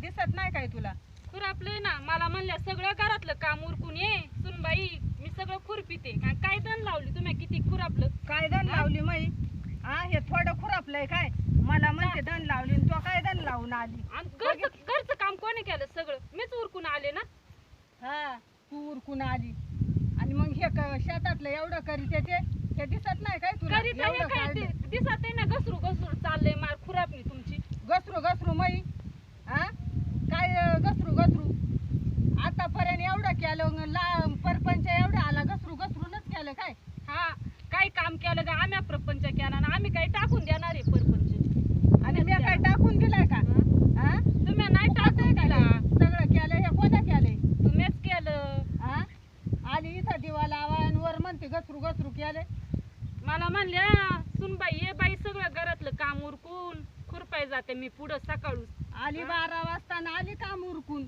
दिसत नाही काय तुला? खुरापलंय ना मला म्हणल्या सगळं घरातलं काम उरकून ये सुनबाई मी सगळं खुरपिते काय काय दण लावली तुम्ही? किती खुरापलं काय दण लावली मई? हा हे थोडं खुरापलंय काय? मला म्हणते दण लावली तो काय दण लावून आली? घरच घरचं काम कोणी केलं सगळं? मीच उरकून आले ना? हा तू उरकून आली. आणि मग हे क- शेतातलं एवढं करी त्याचे ते दिसत नाही काय तुला? दिसत आहे ना घसरू घसरू चाललंय मार खुरापली तुमची. घसरू घसरू मई. केलं ला परपंच एवढं आला घसरू घसरूनच केलं काय? हा काय काम केलं का आम्ही प्रपंच केला ना आम्ही काही टाकून देणार आहे परपंच. आणि मी काय टाकून दिलाय का? हा तुम्ही नाही टाकून दिला. सगळं केलं हे कोणा केलंय? तुम्हीच केलं. हा आली इथं दिवा लावा आणि वर म्हणते घसरू घसरू केले मला म्हणल्या सुनबाई ये बाई सगळं घरातलं काम उरकून खुरपाय जाते मी पुढं सकाळून. आली बारा वाजता आणि आली काम उरकून.